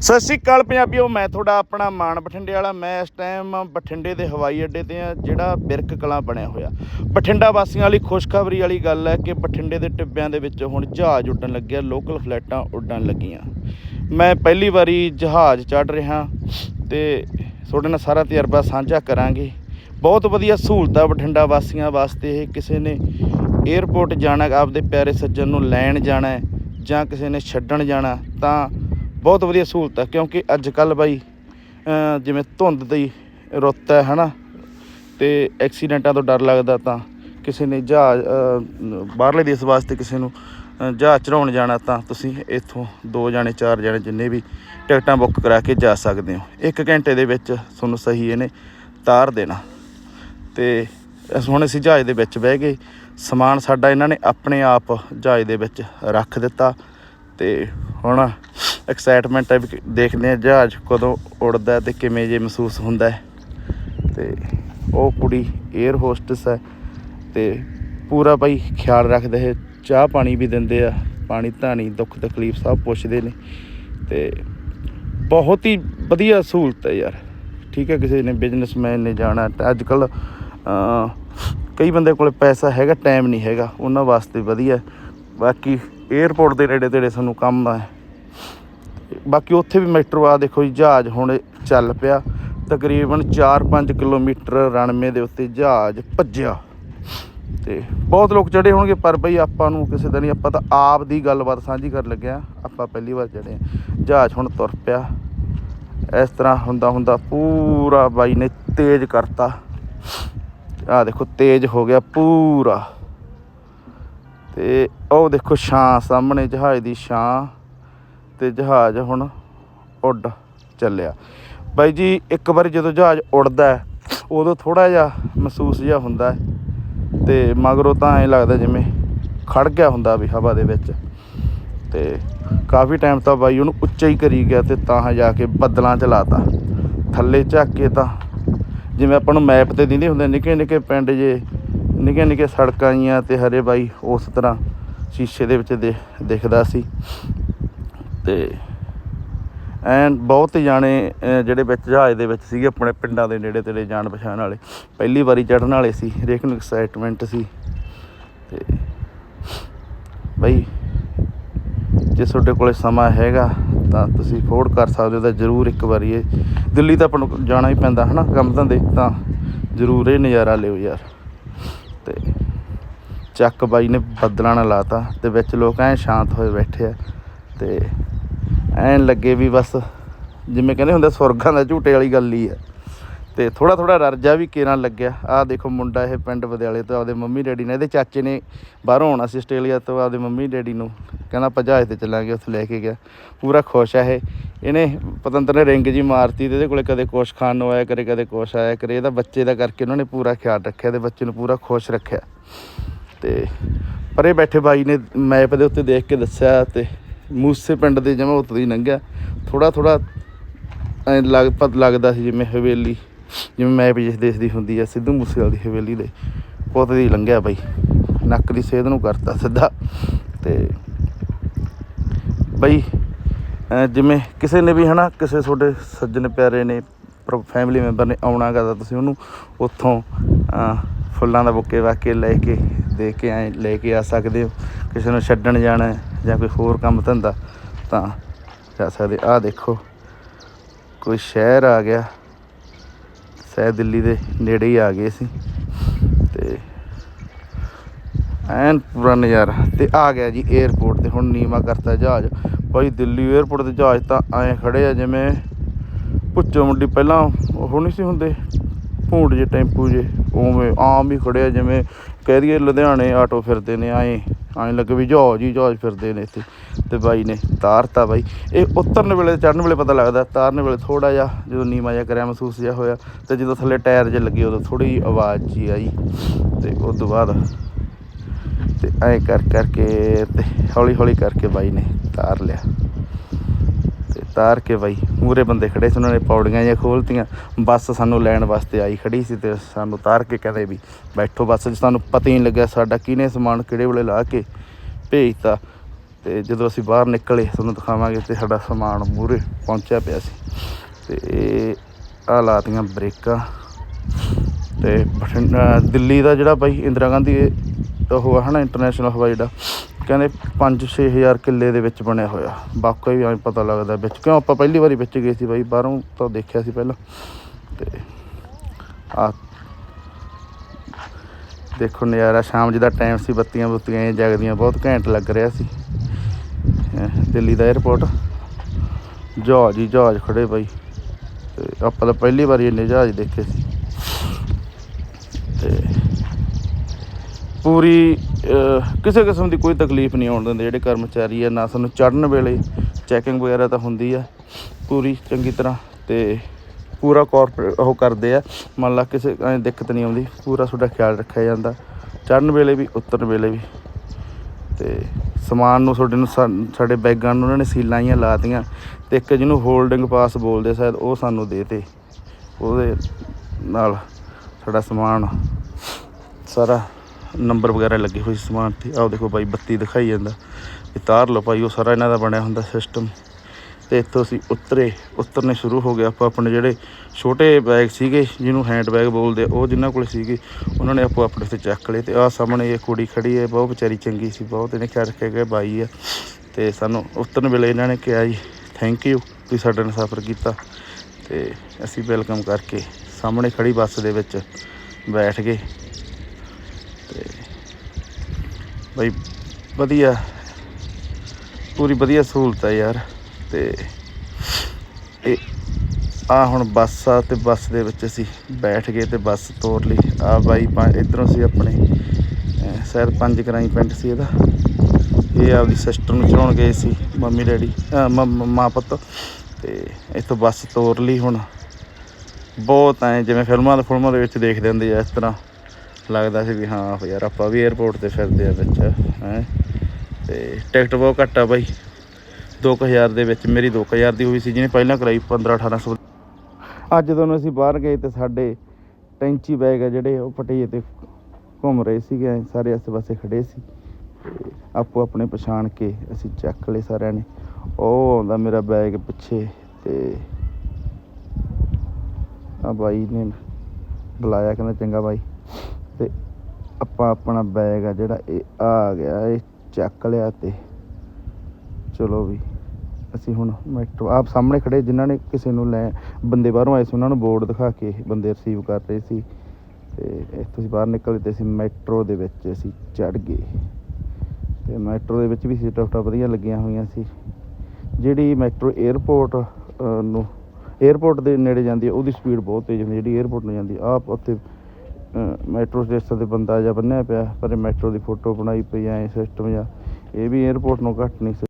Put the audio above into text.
ਸਤਿ ਸ਼੍ਰੀ ਅਕਾਲ ਪੰਜਾਬੀਓ, ਮੈਂ ਤੁਹਾਡਾ ਆਪਣਾ ਮਾਨ ਬਠਿੰਡੇ ਵਾਲਾ। ਮੈਂ ਇਸ ਟਾਈਮ ਬਠਿੰਡੇ ਦੇ ਹਵਾਈ ਅੱਡੇ ਤੇ ਆ ਜਿਹੜਾ ਬਿਰਕ ਕਲਾਂ ਬਣਿਆ ਹੋਇਆ। ਬਠਿੰਡਾ ਵਾਸੀਆਂ ਲਈ ਖੁਸ਼ਖਬਰੀ ਵਾਲੀ ਗੱਲ ਹੈ ਕਿ ਬਠਿੰਡੇ ਦੇ ਟਿੱਬਿਆਂ ਦੇ ਵਿੱਚ ਹੁਣ ਜਹਾਜ਼ ਉੱਡਣ ਲੱਗਿਆ ਲੋਕਲ ਫਲੈਟਾਂ ਉੱਡਣ ਲੱਗੀਆਂ। ਮੈਂ ਪਹਿਲੀ ਵਾਰੀ ਜਹਾਜ਼ ਚੜ੍ਹ ਰਿਹਾ ਤੇ ਤੁਹਾਡੇ ਨਾਲ ਸਾਰਾ ਤਜਰਬਾ ਸਾਂਝਾ ਕਰਾਂਗੇ। ਬਹੁਤ ਵਧੀਆ ਸਹੂਲਤਾਂ ਬਠਿੰਡਾ ਵਾਸੀਆਂ ਵਾਸਤੇ ਇਹ। ਕਿਸੇ ਨੇ 에ਅਰਪੋਰਟ ਜਾਣਾ, ਆਪਦੇ ਪਿਆਰੇ ਸੱਜਣ ਨੂੰ ਲੈਣ ਜਾਣਾ ਜਾਂ ਕਿਸੇ ਨੇ ਛੱਡਣ ਜਾਣਾ, ਤਾਂ ਬਹੁਤ ਵਧੀਆ ਸਹੂਲਤ ਹੈ ਕਿਉਂਕਿ ਅੱਜ ਕੱਲ ਬਾਈ ਜਿਵੇਂ ਧੁੰਦ ਦੀ ਰੁੱਤ ਹੈ, ਹਨਾ, ਤੇ ਐਕਸੀਡੈਂਟਾਂ ਤੋਂ ਡਰ ਲੱਗਦਾ ਤਾਂ ਕਿਸੇ ਨੇ ਜਹਾਜ਼ ਬਾਹਰਲੇ ਦੇਸ਼ ਵਾਸਤੇ ਕਿਸੇ ਨੂੰ ਜਹਾਜ਼ ਚੜਾਉਣ ਜਾਣਾ ਤਾਂ ਤੁਸੀਂ ਇੱਥੋਂ ਦੋ ਜਾਣੇ, ਚਾਰ ਜਾਣੇ ਜਿੰਨੇ ਵੀ ਟਿਕਟਾਂ ਬੁੱਕ ਕਰਾ ਕੇ ਜਾ ਸਕਦੇ ਹੋ। ਇੱਕ ਘੰਟੇ ਦੇ ਵਿੱਚ ਤੁਹਾਨੂੰ ਸਹੀ ਇਹਨੇ ਤਾਰ ਦੇਣਾ। ਤੇ ਹੁਣ ਅਸੀਂ ਜਹਾਜ਼ ਦੇ ਵਿੱਚ ਬਹਿ ਗਏ, ਸਮਾਨ ਸਾਡਾ ਇਹਨਾਂ ਨੇ ਆਪਣੇ ਆਪ ਜਹਾਜ਼ ਦੇ ਵਿੱਚ ਰੱਖ ਦਿੱਤਾ। ਤੇ ਹੁਣ ਐਕਸਾਈਟਮੈਂਟ ਹੈ ਵੀ ਦੇਖਦੇ ਹਾਂ ਜਹਾਜ਼ ਕਦੋਂ ਉੜਦਾ ਹੈ ਤੇ ਕਿਵੇਂ ਜੇ ਮਹਿਸੂਸ ਹੁੰਦਾ ਹੈ। ਤੇ ਉਹ ਕੁੜੀ 에ਅਰ ਹੋਸਟਸ ਹੈ ਤੇ ਪੂਰਾ ਭਾਈ ਖਿਆਲ ਰੱਖਦੇ ਹੈ, ਚਾਹ ਪਾਣੀ ਵੀ ਦਿੰਦੇ ਆ, ਪਾਣੀ, ਧਾਣੀ, ਦੁੱਖ, ਤਕਲੀਫ ਸਭ ਪੁੱਛਦੇ ਨੇ ਤੇ ਬਹੁਤ ਹੀ ਵਧੀਆ ਸਹੂਲਤ ਹੈ ਯਾਰ। ਠੀਕ ਹੈ, ਕਿਸੇ ਨੇ ਬਿਜ਼ਨਸਮੈਨ ਨੇ ਜਾਣਾ ਤਾਂ ਅੱਜ ਕੱਲ ਕਈ ਬੰਦੇ ਕੋਲ ਪੈਸਾ ਹੈਗਾ ਟਾਈਮ ਨਹੀਂ ਹੈਗਾ, ਉਹਨਾਂ ਵਾਸਤੇ ਵਧੀਆ ਬਾਕੀ 에ਅਰਪੋਰਟ ਦੇ ਨੇੜੇ ਤੇੜੇ ਸਾਨੂੰ ਕੰਮ ਹੈ ਬਾਕੀ ਉੱਥੇ ਵੀ ਮੈਟਰੋ ਆ, ਦੇਖੋ ਜੀ, ਜਹਾਜ਼ ਹੁਣ ਚੱਲ ਪਿਆ। ਤਕਰੀਬਨ 4-5 ਕਿਲੋਮੀਟਰ ਰਣਮੇ ਦੇ ਉੱਤੇ ਜਹਾਜ਼ ਭੱਜਿਆ। ਤੇ ਬਹੁਤ ਲੋਕ ਚੜੇ ਹੋਣਗੇ, ਪਰ ਬਈ ਆਪਾਂ ਨੂੰ ਕਿਸੇ ਦਾ ਨਹੀਂ, ਆਪਾਂ ਤਾਂ ਆਪ ਦੀ ਗੱਲਬਾਤ ਸਾਂਝੀ ਕਰਨ ਲੱਗਿਆ ਆਪਾਂ ਪਹਿਲੀ ਵਾਰ ਚੜੇ ਜਹਾਜ਼ ਹੁਣ ਤੁਰ ਪਿਆ। ਇਸ ਤਰ੍ਹਾਂ ਹੁੰਦਾ ਹੁੰਦਾ ਪੂਰਾ ਬਾਈ ਨੇ ਤੇਜ਼ ਕਰਤਾ। ਆ ਦੇਖੋ, ਤੇਜ਼ ਹੋ ਗਿਆ ਪੂਰਾ। ਤੇ ਉਹ ਦੇਖੋ, ਛਾਂ ਸਾਹਮਣੇ, ਜਹਾਜ਼ ਦੀ ਛਾਂ। ਤੇ ਜਹਾਜ਼ ਹੁਣ ਉੱਡ ਚੱਲਿਆ। ਬਾਈ ਜੀ, ਇੱਕ ਵਾਰੀ ਜਦੋਂ ਜਹਾਜ਼ ਉੱਡਦਾ ਉਦੋਂ ਥੋੜਾ ਜਿਹਾ ਮਹਿਸੂਸ ਜਿਹਾ ਹੁੰਦਾ ਹੈ ਤੇ ਮਗਰੋਂ ਤਾਂ ਐਂ ਲੱਗਦਾ ਜਿਵੇਂ ਖੜ ਗਿਆ ਹੁੰਦਾ ਵੀ ਹਵਾ ਦੇ ਵਿੱਚ। ਤੇ ਕਾਫੀ ਟਾਈਮ ਤਾਂ ਬਾਈ ਉਹਨੂੰ ਉੱਚਾ ਹੀ ਕਰੀ ਗਿਆ ਤੇ ਤਾਂ ਜਾ ਕੇ ਬੱਦਲਾਂ ਚ ਲਾਤਾ ਥੱਲੇ ਝੱਕ ਕੇ ਤਾਂ ਜਿਵੇਂ ਆਪਾਂ ਨੂੰ ਮੈਪ ਤੇ ਦਿੰਦੇ ਹੁੰਦੇ ਨਿੱਕੇ ਨਿੱਕੇ ਪਿੰਡ ਜੇ, ਨਿੱਕੇ ਨਿੱਕੇ ਸੜਕਾਂ ਜੀਆਂ ਤੇ ਹਰੇ ਬਾਈ ਉਸ ਤਰ੍ਹਾਂ ਸ਼ੀਸ਼ੇ ਦੇ ਵਿੱਚ ਦੇ, ਦਿਖਦਾ ਸੀ। ਤੇ ਐਨ ਬਹੁਤ ਜਾਣੇ ਜਿਹੜੇ ਵਿੱਚ ਜਹਾਜ਼ ਦੇ ਵਿੱਚ ਸੀਗੇ, ਆਪਣੇ ਪਿੰਡਾਂ ਦੇ ਨੇੜੇ ਤੇੜੇ ਜਾਣ ਪਛਾਣ ਵਾਲੇ। ਪਹਿਲੀ ਵਾਰੀ ਚੜ੍ਹਨ ਵਾਲੇ ਸੀ, ਹਰੇਕ ਨੂੰ ਐਕਸਾਈਟਮੈਂਟ ਸੀ। ਤੇ ਬਈ, ਜੇ ਤੁਹਾਡੇ ਕੋਲੇ ਸਮਾਂ ਹੈਗਾ, ਤਾਂ ਤੁਸੀਂ ਅਫੋਰਡ ਕਰ ਸਕਦੇ ਹੋ, ਤਾਂ ਜ਼ਰੂਰ ਇੱਕ ਵਾਰੀ ਇਹ ਦਿੱਲੀ ਤਾਂ ਆਪਾਂ ਨੂੰ ਜਾਣਾ ਹੀ ਪੈਂਦਾ, ਹਨਾ? ਕੰਮ ਧੰਦੇ ਤਾਂ ਜ਼ਰੂਰ ਇਹ ਨਜ਼ਾਰਾ ਲਿਓ ਯਾਰ। ਤੇ ਚੱਕ ਬਾਈ ਨੇ ਬੱਦਲਾਂ ਨਾਲ ਲਾਤਾ, ਤੇ ਵਿੱਚ ਲੋਕ ਐਂ ਸ਼ਾਂਤ ਹੋਏ ਬੈਠੇ ਆ, ਤੇ ਐਨ ਲੱਗੇ ਵੀ ਬਸ, ਜਿਵੇਂ ਕਹਿੰਦੇ ਹੁੰਦੇ ਸੁਰਗਾਂ ਦਾ ਝੂਟੇ ਵਾਲੀ ਗੱਲ ਹੀ ਹੈ। ਤੇ ਥੋੜਾ ਥੋੜਾ ਰਰਜਾ ਵੀ ਕਿਰਾਂ ਲੱਗਿਆ। ਆਹ ਦੇਖੋ ਮੁੰਡਾ ਇਹ ਪਿੰਡ ਵਿਦਿਆਲੇ ਤੋਂ ਆਪਦੇ ਮੰਮੀ ਡੈਡੀ ਨੇ ਇਹਦੇ ਚਾਚੇ ਨੇ ਬਾਹਰੋਂ ਆਉਣਾ ਸੀ ਆਸਟ੍ਰੇਲੀਆ ਤੋਂ ਆਪਦੇ ਮੰਮੀ ਡੈਡੀ ਨੂੰ। ਕਹਿੰਦਾ ਆਪਾਂ ਤੇ ਚੱਲਾਂਗੇ, ਉੱਥੇ ਲੈ ਕੇ ਗਿਆ। ਪੂਰਾ ਖੁਸ਼ ਆ ਇਹ। ਇਹਨੇ ਪਤੰਤਰ ਨੇ ਰਿੰਗ ਜੀ ਮਾਰਤੀ ਤੇ ਇਹਦੇ ਕੋਲੇ ਕਦੇ ਕੁਛ ਖਾਣ ਨੂੰ ਆਇਆ ਕਰੇ ਕਦੇ ਕੁਛ ਆਇਆ ਕਰੇ ਇਹਦਾ ਬੱਚੇ ਦਾ ਕਰਕੇ ਉਹਨਾਂ ਨੇ ਪੂਰਾ ਖਿਆਲ ਰੱਖਿਆ ਤੇ ਬੱਚੇ ਨੂੰ ਪੂਰਾ ਖੁਸ਼ ਰੱਖਿਆ। ਤੇ ਪਰੇ ਬੈਠੇ ਬਾਈ ਨੇ ਮੈਪ ਦੇ ਉੱਤੇ ਦੇਖ ਕੇ ਦੱਸਿਆ ਤੇ ਮੂਸੇ ਪਿੰਡ ਦੇ ਜਮਾ ਉੱਤੋਂ ਦੀ ਲੰਘਿਆ ਥੋੜਾ ਥੋੜਾ ਐ ਲੱਗ ਪਤ ਲੱਗਦਾ ਸੀ ਜਿਵੇਂ ਹਵੇਲੀ, ਜਿਵੇਂ ਮੈਪ ਜਿਸ ਦੇਸ਼ ਦੀ ਹੁੰਦੀ ਆ, ਸਿੱਧੂ ਮੂਸੇਵਾਲ ਦੀ ਹਵੇਲੀ ਦੇ ਪੁੱਤ ਦੀ ਲੰਘਿਆ ਬਾਈ। ਨੱਕ ਦੀ ਸੇਧ ਨੂੰ ਕਰਤਾ ਸਿੱਧਾ ਤੇ ਬਈ ਜਿਵੇਂ ਕਿਸੇ ਨੇ ਵੀ ਹਨਾ, ਕਿਸੇ ਤੁਹਾਡੇ ਸੱਜਣ ਪਿਆਰੇ ਨੇ ਫੈਮਿਲੀ ਮੈਂਬਰ ਨੇ ਆਉਣਾ ਗਾ ਤਾਂ ਤੁਸੀਂ ਉਹਨੂੰ ਉੱਥੋਂ ਫੁੱਲਾਂ ਦਾ ਬੁੱਕੇ ਵਾਕੇ ਲੈ ਕੇ, ਦੇ ਕੇ ਐ ਲੈ ਕੇ ਆ ਸਕਦੇ ਹੋ। ਕਿਸੇ ਨੂੰ ਛੱਡਣ ਜਾਣਾ ਜਾਂ ਕੋਈ ਹੋਰ ਕੰਮ ਧੰਦਾ, ਤਾਂ ਜਾ ਸਕਦੇ। ਆਹ ਦੇਖੋ, ਕੋਈ ਸ਼ਹਿਰ ਆ ਗਿਆ। ਸ਼ਾਇਦ ਦਿੱਲੀ ਦੇ ਨੇੜੇ ਹੀ ਆ ਗਏ ਸੀ। ਤੇ ਐਨ ਪੂਰਾ ਨਜ਼ਾਰਾ। ਤੇ ਆ ਗਿਆ ਜੀ 에ਅਰਪੋਰਟ ਤੇ। ਹੁਣ ਨੀਵਾ ਕਰਤਾ ਜਹਾਜ਼। ਭਾਈ ਦਿੱਲੀ 에ਅਰਪੋਰਟ ਤੇ ਜਹਾਜ਼ ਤਾਂ ਐਂ ਖੜੇ ਆ ਜਿਵੇਂ ਪੁੱਚੋ ਮੁੰਡੀ ਪਹਿਲਾਂ ਉਹ ਨਹੀਂ ਸੀ ਹੁੰਦੇ, ਭੂੰਡ ਜੇ ਟੈਂਪੂ ਜੇ ਉਵੇਂ ਆਮ ਹੀ ਖੜੇ ਆ ਜਿਵੇਂ ਕਹਿ ਦਈਏ ਲੁਧਿਆਣੇ ਆਟੋ ਫਿਰਦੇ ਨੇ, ਐਂ ਐਂ ਲੱਗੇ ਵੀ ਜਹਾਜ਼ ਹੀ ਜਹਾਜ਼ ਫਿਰਦੇ ਨੇ ਇੱਥੇ। ਤੇ ਬਾਈ ਨੇ ਤਾਰਤਾ ਬਾਈ। ਇਹ ਉਤਰਨ ਵੇਲੇ ਚੜਨ ਵੇਲੇ ਪਤਾ ਲੱਗਦਾ, ਤਾਰਨ ਵੇਲੇ ਥੋੜਾ ਜਿਹਾ ਜਦੋਂ ਨੀਵਾਂ ਜਿਹਾ ਕਰਿਆ ਮਹਿਸੂਸ ਜਿਹਾ ਹੋਇਆ, ਤੇ ਜਦੋਂ ਥੱਲੇ ਟਾਇਰ ਜੇ ਲੱਗੇ, ਉਦੋਂ ਥੋੜੀ ਜਿਹੀ ਆਵਾਜ਼ ਜੀ ਆਈ। ਤੇ ਉਸ ਤੋਂ ਬਾਅਦ ਤੇ ਐਂ ਕਰ ਕਰਕੇ ਤੇ ਹੌਲੀ ਹੌਲੀ ਕਰਕੇ ਬਾਈ ਨੇ ਤਾਰ ਲਿਆ। ਤਾਰ ਕੇ ਬਾਈ। ਮੂਰੇ ਬੰਦੇ ਖੜੇ ਸੀ, ਉਹਨਾਂ ਨੇ ਪੌੜੀਆਂ ਜਿਹੀਆਂ ਖੋਲਤੀਆਂ। ਬੱਸ ਸਾਨੂੰ ਲੈਣ ਵਾਸਤੇ ਆਈ ਖੜੀ ਸੀ ਤੇ ਸਾਨੂੰ ਤਾਰ ਕੇ ਕਹਿੰਦੇ ਵੀ ਬੈਠੋ ਬੱਸ 'ਚ ਸਾਨੂੰ ਪਤਾ ਹੀ ਨਹੀਂ ਲੱਗਿਆ ਸਾਡਾ ਕਿਹਨੇ ਸਮਾਨ ਕਿਹੜੇ ਵੇਲੇ ਲਾ ਕੇ ਭੇਜਤਾ। ਤੇ ਜਦੋਂ ਅਸੀਂ ਬਾਹਰ ਨਿਕਲੇ, ਤੁਹਾਨੂੰ ਦਿਖਾਵਾਂਗੇ ਤੇ ਸਾਡਾ ਸਮਾਨ ਮੂਰੇ ਪਹੁੰਚਿਆ ਪਿਆ ਸੀ। ਤੇ ਇਹ ਆ ਲਾਤੀਆਂ ਬ੍ਰੇਕਾਂ। ਤੇ ਬਠਿੰਡਾ, ਦਿੱਲੀ ਦਾ ਜਿਹੜਾ ਬਾਈ, ਇੰਦਰਾ ਗਾਂਧੀ ਉਹ ਆ ਨਾ ਇੰਟਰਨੈਸ਼ਨਲ ਹਵਾਈ ਅੱਡਾ ਕਹਿੰਦੇ 5-6000 ਕਿੱਲੇ ਦੇ ਵਿੱਚ ਬਣਿਆ ਹੋਇਆ। ਵਾਕਈ ਵੀ ਐਂ ਪਤਾ ਲੱਗਦਾ ਵਿੱਚ। ਕਿਉਂ ਆਪਾਂ ਪਹਿਲੀ ਵਾਰੀ ਵਿੱਚ ਗਏ ਸੀ ਬਾਈ? ਬਾਹਰੋਂ ਤਾਂ ਦੇਖਿਆ ਸੀ ਪਹਿਲਾਂ। ਤੇ ਆ ਦੇਖੋ ਨਜ਼ਾਰਾ, ਸ਼ਾਮ ਜਿਹਦਾ ਟਾਈਮ ਸੀ, ਬੱਤੀਆਂ ਬੁੱਤੀਆਂ ਜਗਦੀਆਂ, ਬਹੁਤ ਘੈਂਟ ਲੱਗ ਰਿਹਾ ਸੀ। ਦਿੱਲੀ ਦਾ 에ਅਰਪੋਰਟ ਜਹਾਜ਼ ਹੀ ਜਹਾਜ਼ ਖੜੇ ਬਾਈ। ਤੇ ਆਪਾਂ ਤਾਂ ਪਹਿਲੀ ਵਾਰੀ ਇੰਨੇ ਜਹਾਜ਼ ਦੇਖੇ ਸੀ। ਤੇ ਪੂਰੀ ਕਿਸੇ ਕਿਸਮ ਦੀ ਕੋਈ ਤਕਲੀਫ ਨਹੀਂ ਆਉਣ ਦਿੰਦੇ ਜਿਹੜੇ ਕਰਮਚਾਰੀ ਆ, ਨਾ ਸਾਨੂੰ ਚੜਨ ਵੇਲੇ ਚੈਕਿੰਗ ਵਗੈਰਾ ਤਾਂ ਹੁੰਦੀ ਆ, ਪੂਰੀ ਚੰਗੀ ਤਰ੍ਹਾਂ ਤੇ ਪੂਰਾ ਕਾਰਪੋਰੇਟ ਉਹ ਕਰਦੇ ਆ। ਮੰਨ ਲਾ ਕਿਸੇ ਐਂ ਦਿੱਕਤ ਨਹੀਂ ਆਉਂਦੀ, ਪੂਰਾ ਤੁਹਾਡਾ ਖਿਆਲ ਰੱਖਿਆ ਜਾਂਦਾ ਚੜਨ ਵੇਲੇ ਵੀ, ਉਤਰਨ ਵੇਲੇ ਵੀ। ਤੇ ਸਮਾਨ ਨੂੰ ਤੁਹਾਡੇ ਨੂੰ ਸਾਡੇ ਬੈਗਾਂ ਨੂੰ ਉਹਨਾਂ ਨੇ ਸੀਲਾਂ ਹੀ ਲਾਤੀਆਂ ਤੇ ਇੱਕ ਜਿਹਨੂੰ ਹੋਲਡਿੰਗ ਪਾਸ ਬੋਲਦੇ ਸ਼ਾਇਦ ਉਹ ਸਾਨੂੰ ਦੇਤੇ ਉਹਦੇ ਨਾਲ ਸਾਡਾ ਸਮਾਨ ਸਾਰਾ ਨੰਬਰ ਵਗੈਰਾ ਲੱਗੇ ਹੋਏ ਸੀ ਸਮਾਨ ਤੇ। ਆਹ ਦੇਖੋ ਬਾਈ ਬੱਤੀ ਦਿਖਾਈ ਜਾਂਦਾ। ਇਹ ਤਾਰ ਲਓ ਭਾਈ, ਉਹ ਸਾਰਾ ਇਹਨਾਂ ਦਾ ਬਣਿਆ ਹੁੰਦਾ ਸਿਸਟਮ ਤੇ ਇੱਥੋਂ ਅਸੀਂ ਉਤਰੇ, ਉਤਰਨੇ ਸ਼ੁਰੂ ਹੋ ਗਏ। ਆਪਾਂ ਆਪਣੇ ਜਿਹੜੇ ਛੋਟੇ ਬੈਗ ਸੀਗੇ, ਜਿਹਨੂੰ ਹੈਂਡ ਬੈਗ ਬੋਲਦੇ ਉਹ ਜਿਨ੍ਹਾਂ ਕੋਲ ਸੀਗੇ, ਉਹਨਾਂ ਨੇ ਆਪੋ ਆਪਣੇ ਤੇ ਚੱਕ ਲਏ। ਤੇ ਆਹ ਸਾਹਮਣੇ ਇਹ ਕੁੜੀ ਖੜੀ ਹੈ, ਬਹੁਤ ਵਿਚਾਰੀ ਚੰਗੀ ਸੀ, ਬਹੁਤ ਇਹਨੇ ਖਿਆਲ ਰੱਖਿਆ ਕਿ ਬਾਈ ਆ। ਤੇ ਸਾਨੂੰ ਉਤਰਨ ਵੇਲੇ ਇਹਨਾਂ ਨੇ ਕਿਹਾ ਜੀ ਥੈਂਕ ਯੂ ਤੁਸੀਂ ਸਾਡੇ ਨਾਲ ਸਫ਼ਰ ਕੀਤਾ। ਤੇ ਅਸੀਂ ਵੈਲਕਮ ਕਰਕੇ ਸਾਹਮਣੇ ਖੜੀ ਬੱਸ ਦੇ ਵਿੱਚ ਬੈਠ ਗਏ ਤੇ ਬਈ ਵਧੀਆ। ਪੂਰੀ ਵਧੀਆ ਸਹੂਲਤ ਹੈ ਯਾਰ। ਤੇ ਇਹ ਆ ਹੁਣ ਬੱਸ ਆ ਤੇ ਬੱਸ ਦੇ ਵਿੱਚ ਅਸੀਂ ਬੈਠ ਗਏ ਤੇ ਬੱਸ ਤੋਰ ਲਈ। ਆ ਬਾਈ ਪੰ- ਇੱਧਰੋਂ ਸੀ ਆਪਣੇ ਸ਼ਾਇਦ ਪੰਜ ਕਰਾਈ ਪਿੰਡ ਸੀ ਇਹਦਾ। ਇਹ ਆਪਦੀ ਸਿਸਟਰ ਨੂੰ ਚੜਾਉਣ ਗਏ ਸੀ, ਮੰਮੀ ਡੈਡੀ ਮਾਂ ਪੁੱਤ। ਤੇ ਇੱਥੋਂ ਬੱਸ ਤੋਰ ਲਈ ਹੁਣ। ਬਹੁਤ ਐ ਜਿਵੇਂ ਫਿਲਮਾਂ ਦੇ ਫਿਲਮਾਂ ਦੇ ਵਿੱਚ ਦੇਖਦੇ ਹੁੰਦੇ ਆ ਇਸ ਤਰ੍ਹਾਂ। ਲੱਗਦਾ ਸੀ ਵੀ ਹਾਂ ਯਾਰ ਆਪਾਂ ਵੀ 에ਅਰਪੋਰਟ ਤੇ ਫਿਰਦੇ ਆ ਵਿੱਚ, ਹੈ। ਤੇ ਟਿਕਟ ਬਹੁਤ ਘੱਟ ਆ ਬਾਈ। 2000 ਦੇ ਵਿੱਚ, ਮੇਰੀ 2000 ਦੀ ਹੋਈ ਸੀ, ਜਿਹਨੇ ਪਹਿਲਾਂ ਕਰਾਈ 15 1800 ਅੱਜ ਜਦੋਂ ਅਸੀਂ ਬਾਹਰ ਗਏ ਤੇ ਸਾਡੇ ਟੈਂਚੀ ਬੈਗ ਆ ਜਿਹੜੇ, ਉਹ ਪਟੇ ਤੇ ਘੁੰਮ ਰਹੇ ਸੀਗੇ ਸਾਰੇ ਆਸੇ ਪਾਸੇ ਖੜੇ ਸੀ। ਤੇ ਆਪੋ ਆਪਣੇ ਪਛਾਣ ਕੇ ਅਸੀਂ ਚੱਕ ਲਏ ਸਾਰਿਆਂ ਨੇ। ਉਹ ਆਉਂਦਾ ਮੇਰਾ ਬੈਗ ਪਿੱਛੇ ਤੇ ਆ ਬਾਈ ਨੇ ਬੁਲਾਇਆ, ਕਹਿੰਦਾ, ਚੰਗਾ ਬਾਈ। ਆਪਾਂ ਆਪਣਾ ਬੈਗ ਆ ਜਿਹੜਾ ਇਹ ਆ ਗਿਆ, ਇਹ ਚੱਕ ਲਿਆ ਤੇ ਚਲੋ ਵੀ ਅਸੀਂ ਹੁਣ ਮੈਟਰੋ ਆਪ ਸਾਹਮਣੇ ਖੜੇ, ਜਿਨ੍ਹਾਂ ਨੇ ਕਿਸੇ ਨੂੰ ਲੈ ਬੰਦੇ ਬਾਹਰੋਂ ਆਏ ਸੀ, ਉਹਨਾਂ ਨੂੰ ਬੋਰਡ ਦਿਖਾ ਕੇ ਬੰਦੇ ਰਿਸੀਵ ਕਰ ਰਹੇ ਸੀ ਤੇ ਇੱਥੋਂ ਅਸੀਂ ਬਾਹਰ ਨਿਕਲੇ ਤੇ ਅਸੀਂ ਮੈਟਰੋ ਦੇ ਵਿੱਚ ਅਸੀਂ ਚੜ ਗਏ। ਤੇ ਮੈਟਰੋ ਦੇ ਵਿੱਚ ਵੀ ਸੀਟਾਂ ਵਧੀਆ ਲੱਗੀਆਂ ਹੋਈਆਂ ਸੀ। ਜਿਹੜੀ ਮੈਟਰੋ 에어ਪੋਰਟ ਨੂੰ 에어ਪੋਰਟ ਦੇ ਨੇੜੇ ਜਾਂਦੀ ਹੈ, ਉਹਦੀ ਸਪੀਡ ਬਹੁਤ ਤੇਜ਼ ਹੁੰਦੀ ਜਿਹੜੀ 에어ਪੋਰਟ ਨੂੰ ਜਾਂਦੀ ਆਪ ਉੱਥੇ ਮੈਟਰੋ ਸਟੇਸ਼ਨ ਤੇ ਬੰਦਾ ਜਾਂ ਬੰਨਿਆ ਪਿਆ, ਪਰ ਮੈਟਰੋ ਦੀ ਫੋਟੋ ਬਣਾਈ ਪਈ ਐ ਸਿਸਟਮ ਜਾਂ ਇਹ ਵੀ 에ਅਰਪੋਰਟ ਨੂੰ ਘੱਟ ਨਹੀਂ ਸੀ।